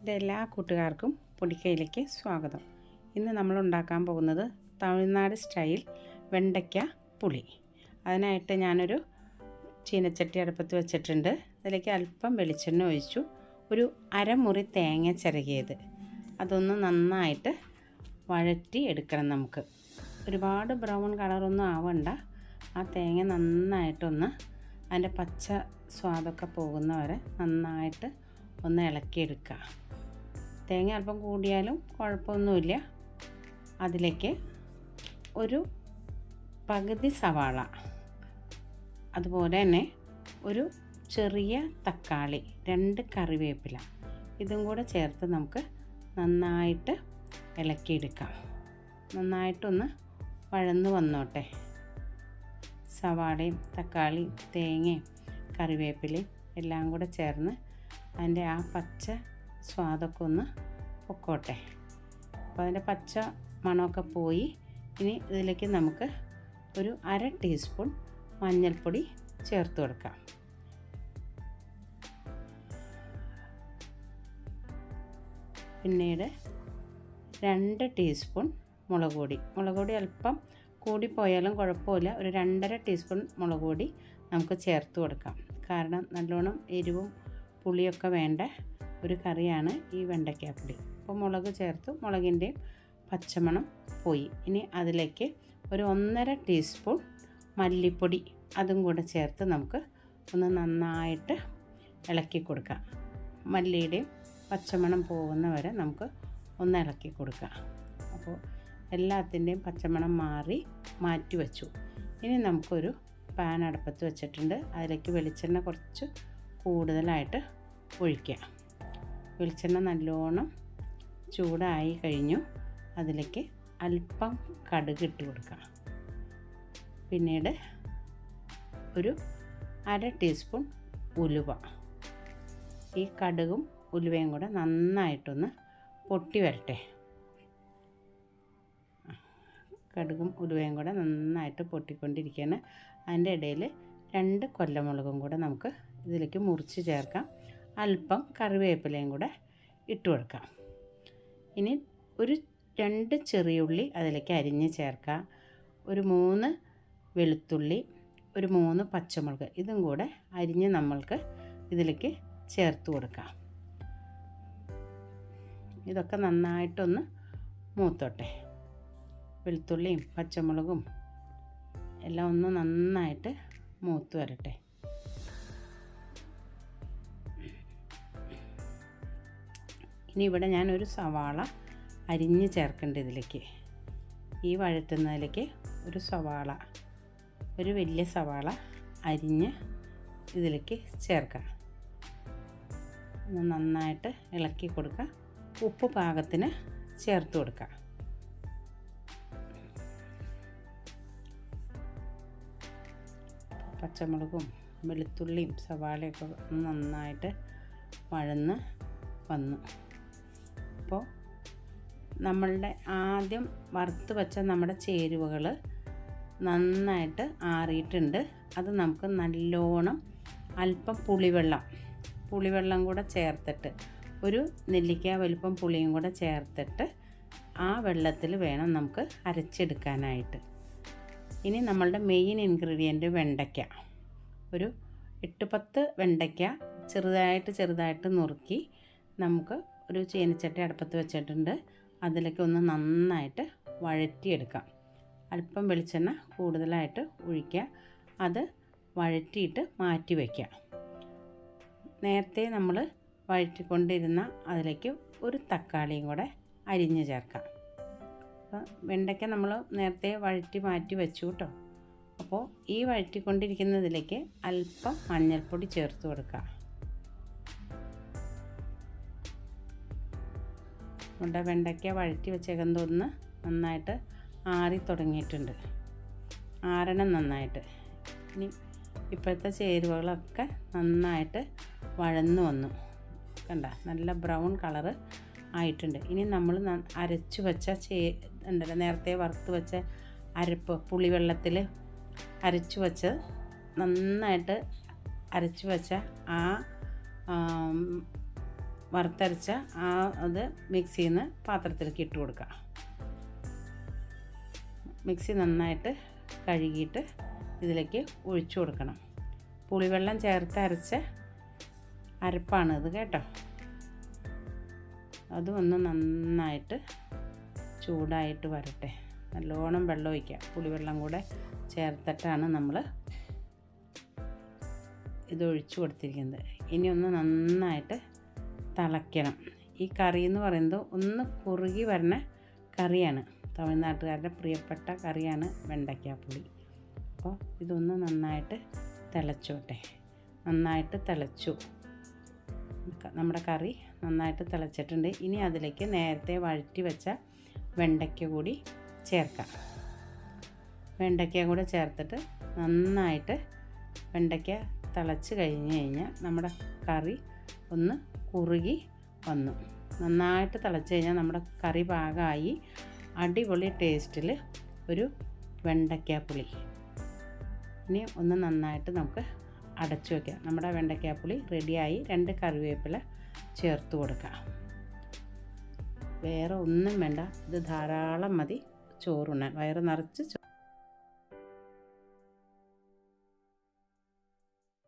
എന്റെ എല്ലാ കൂട്ടുകാർക്കും പൊടിക്കയിലേക്ക് സ്വാഗതം. ഇന്ന് നമ്മൾ ഉണ്ടാക്കാൻ പോകുന്നത് തമിഴ്നാട് സ്റ്റൈൽ വെണ്ടയ്ക്ക പുളി. അതിനായിട്ട് ഞാനൊരു ചീനച്ചട്ടി അടുപ്പത്ത് വെച്ചിട്ടുണ്ട്. അതിലേക്ക് അല്പം വെളിച്ചെണ്ണ ഒഴിച്ചു. ഒരു അരമുറി തേങ്ങ ചിരകിയത്. അതൊന്ന് നന്നായിട്ട് വഴറ്റി എടുക്കണം നമുക്ക്. ഒരുപാട് ബ്രൗൺ കളറൊന്നും ആവണ്ട. ആ തേങ്ങ നന്നായിട്ടൊന്ന് അതിന്റെ പച്ച സ്വാദൊക്കെ പോകുന്നവരെ നന്നായിട്ട് ഒന്ന് ഇളക്കിയെടുക്കുക. തേങ്ങ അല്പം കൂടിയാലും കുഴപ്പമൊന്നുമില്ല. അതിലേക്ക് ഒരു പകുതി സവാള അതുപോലെ തന്നെ ഒരു ചെറിയ തക്കാളി രണ്ട് കറിവേപ്പില ഇതും കൂടെ ചേർത്ത് നമുക്ക് നന്നായിട്ട് ഇളക്കിയെടുക്കാം. നന്നായിട്ടൊന്ന് വഴന്ന് വന്നോട്ടെ. സവാളയും തക്കാളി തേങ്ങയും കറിവേപ്പിലയും എല്ലാം കൂടെ ചേർന്ന് അതിന്റെ ആ പച്ച സ്വാദൊക്കെ ഒന്ന് പൊക്കോട്ടെ. അപ്പോൾ അതിന്റെ പച്ച മണമൊക്കെ പോയി. ഇനി ഇതിലേക്ക് നമുക്ക് ഒരു അര ടീസ്പൂൺ മഞ്ഞൾപ്പൊടി ചേർത്ത് കൊടുക്കാം. പിന്നീട് രണ്ട് ടീസ്പൂൺ മുളക് പൊടി. മുളക് പൊടി അല്പം കൂടിപ്പോയാലും കുഴപ്പമില്ല. ഒരു രണ്ടര ടീസ്പൂൺ മുളക് പൊടി നമുക്ക് ചേർത്ത് കൊടുക്കാം. കാരണം നല്ലോണം എരിവും പുളിയൊക്കെ വേണ്ട ഒരു കറിയാണ് ഈ വെണ്ടയ്ക്കാപ്പുളി അപ്പോൾ മുളക് ചേർത്തു മുളകിന്റെയും പച്ചമണം പോയി. ഇനി അതിലേക്ക് ഒരു ഒന്നര ടീസ്പൂൺ മല്ലിപ്പൊടി അതും കൂടെ ചേർത്ത് നമുക്ക് ഒന്ന് നന്നായിട്ട് ഇളക്കി കൊടുക്കാം. മല്ലിയുടെയും പച്ചമണം പോകുന്ന വരെ നമുക്ക് ഒന്ന് ഇളക്കി കൊടുക്കാം. അപ്പോൾ എല്ലാത്തിന്റെയും പച്ചമണം മാറി മാറ്റി വെച്ചു. ഇനി നമുക്കൊരു പാൻ അടുപ്പത്ത് വെച്ചിട്ടുണ്ട്. അതിലേക്ക് വെളിച്ചെണ്ണ കുറച്ച് കൂടുതലായിട്ട് ഒഴിക്കുക വെളിച്ചെണ്ണ നല്ലോണം ചൂടായി കഴിഞ്ഞു. അതിലേക്ക് അല്പം കടുക് ഇട്ട് കൊടുക്കണം പിന്നീട് ഒരു അര ടീസ്പൂൺ ഉലുവ. ഈ കടുകും ഉലുവയും കൂടെ നന്നായിട്ടൊന്ന് പൊട്ടി വരട്ടെ. കടുകും ഉലുവയും കൂടെ നന്നായിട്ട് പൊട്ടിക്കൊണ്ടിരിക്കുകയാണ്. അതിന്റെ ഇടയിൽ രണ്ട് കൊല്ലമുളകും കൂടെ നമുക്ക് ഇതിലേക്ക് മുറിച്ച് ചേർക്കാം. അല്പം കറിവേപ്പിലയും കൂടെ ഇട്ട് കൊടുക്കാം. ഇനി ഒരു രണ്ട് ചെറിയുള്ളി അതിലേക്ക് അരിഞ്ഞ് ചേർക്കുക. ഒരു മൂന്ന് വെളുത്തുള്ളി ഒരു മൂന്ന് പച്ചമുളക് ഇതും കൂടെ അരിഞ്ഞ് നമ്മൾക്ക് ഇതിലേക്ക് ചേർത്ത് കൊടുക്കാം. ഇതൊക്കെ നന്നായിട്ടൊന്ന് മൂത്തോട്ടെ. വെളുത്തുള്ളിയും പച്ചമുളകും എല്ലാം ഒന്ന് നന്നായിട്ട് മൂത്ത് വരട്ടെ. ഇനി ഇവിടെ ഞാനൊരു സവാള അരിഞ്ഞ് ചേർക്കേണ്ട ഇതിലേക്ക്. ഈ വഴറ്റുന്നതിലേക്ക് ഒരു സവാള ഒരു വലിയ സവാള അരിഞ്ഞ് ഇതിലേക്ക് ചേർക്കാം. ഒന്ന് നന്നായിട്ട് ഇളക്കി കൊടുക്കുക ഉപ്പ് പാകത്തിന് ചേർത്ത് കൊടുക്കുക പച്ചമുളകും വെളുത്തുള്ളിയും സവാളയൊക്കെ നന്നായിട്ട് വഴന്ന് വന്നു. നമ്മളുടെ ആദ്യം വറുത്ത് വച്ച നമ്മുടെ ചേരുവകൾ നന്നായിട്ട് ആറിയിട്ടുണ്ട്. അത് നമുക്ക് നല്ലോണം അല്പം പുളിവെള്ളം പുളിവെള്ളം കൂടെ ചേർത്തിട്ട് ഒരു നെല്ലിക്ക വലുപ്പം പുളിയും കൂടെ ചേർത്തിട്ട് ആ വെള്ളത്തിൽ വേണം നമുക്ക് അരച്ചെടുക്കാനായിട്ട്. ഇനി നമ്മളുടെ മെയിൻ ഇൻഗ്രീഡിയന്റ് വെണ്ടയ്ക്ക. ഒരു എട്ട് പത്ത് വെണ്ടയ്ക്ക ചെറുതായിട്ട് ചെറുതായിട്ട് നുറുക്കി നമുക്ക് ഒരു ചീനച്ചട്ടി അടുപ്പത്ത് വെച്ചിട്ടുണ്ട്. അതിലേക്ക് ഒന്ന് നന്നായിട്ട് വഴറ്റിയെടുക്കാം. അല്പം വെളിച്ചെണ്ണ കൂടുതലായിട്ട് ഒഴിക്കുക. അത് വഴറ്റിയിട്ട് മാറ്റി വയ്ക്കുക. നേരത്തെ നമ്മൾ വഴറ്റിക്കൊണ്ടിരുന്ന അതിലേക്ക് ഒരു തക്കാളിയും കൂടെ അരിഞ്ഞ് ചേർക്കാം. അപ്പോൾ വെണ്ടയ്ക്ക നമ്മൾ നേരത്തെ വഴറ്റി മാറ്റി വെച്ചു കേട്ടോ. അപ്പോൾ ഈ വഴറ്റിക്കൊണ്ടിരിക്കുന്നതിലേക്ക് അല്പം മഞ്ഞൾപ്പൊടി ചേർത്ത് കൊടുക്കുക. നമ്മുടെ വെണ്ടയ്ക്ക വഴറ്റി വെച്ചേക്കുന്നതൊന്ന് നന്നായിട്ട് ആറി തുടങ്ങിയിട്ടുണ്ട്. ആറണം നന്നായിട്ട്. ഇനി ഇപ്പോഴത്തെ ചേരുവകളൊക്കെ നന്നായിട്ട് വഴന്നു വന്നു. കണ്ട നല്ല ബ്രൗൺ കളറ് ആയിട്ടുണ്ട്. ഇനി നമ്മൾ അരച്ചു വെച്ച ചേ ഉണ്ടല്ലോ നേരത്തെ വറുത്ത് വെച്ച അരപ്പ് പുളിവെള്ളത്തിൽ അരച്ചു വെച്ച് നന്നായിട്ട് അരച്ചു വെച്ച ആ വറുത്തരച്ച ആ അത് മിക്സിയിൽ നിന്ന് പാത്രത്തിലേക്ക് ഇട്ട് കൊടുക്കുക. മിക്സി നന്നായിട്ട് കഴുകിയിട്ട് ഇതിലേക്ക് ഒഴിച്ചു കൊടുക്കണം. പുളിവെള്ളം ചേർത്ത് അരച്ച അരപ്പാണ് ഇത് കേട്ടോ. അതും ഒന്ന് നന്നായിട്ട് ചൂടായിട്ട് വരട്ടെ. നല്ലോണം വെള്ളം ഒഴിക്കുക. പുളിവെള്ളം കൂടെ ചേർത്തിട്ടാണ് നമ്മൾ ഇത് ഒഴിച്ചു കൊടുത്തിരിക്കുന്നത്. ഇനി ഒന്ന് നന്നായിട്ട് തിളയ്ക്കണം. ഈ കറി എന്ന് പറയുന്നത് ഒന്ന് കുറുകി വരുന്ന കറിയാണ്. തമിഴ്നാട്ടുകാരുടെ പ്രിയപ്പെട്ട കറിയാണ് വെണ്ടയ്ക്കാപ്പുളി അപ്പോൾ ഇതൊന്ന് നന്നായിട്ട് തിളച്ചോട്ടെ. നന്നായിട്ട് തിളച്ചു. നമ്മുടെ കറി നന്നായിട്ട് തിളച്ചിട്ടുണ്ട്. ഇനി അതിലേക്ക് നേരത്തെ വഴറ്റി വെച്ച വെണ്ടയ്ക്ക കൂടി ചേർക്കാം. വെണ്ടയ്ക്ക കൂടെ ചേർത്തിട്ട് നന്നായിട്ട് വെണ്ടയ്ക്ക തിളച്ച് കഴിഞ്ഞ് കഴിഞ്ഞാൽ നമ്മുടെ കറി ഒന്ന് കുറുകി വന്നു. നന്നായിട്ട് തിളച്ച് കഴിഞ്ഞാൽ നമ്മുടെ കറി പാകമായി അടിപൊളി ടേസ്റ്റിൽ ഒരു വെണ്ടയ്ക്കാപ്പുളി. ഇനി ഒന്ന് നന്നായിട്ട് നമുക്ക് അടച്ചു വയ്ക്കാം നമ്മുടെ വെണ്ടയ്ക്കാപ്പുളി റെഡിയായി രണ്ട് കറിവേപ്പില ചേർത്ത് കൊടുക്കാം. വേറെ ഒന്നും വേണ്ട. ഇത് ധാരാളം മതി. ചോറുണ്ണാൻ. വയറ് നിറച്ച്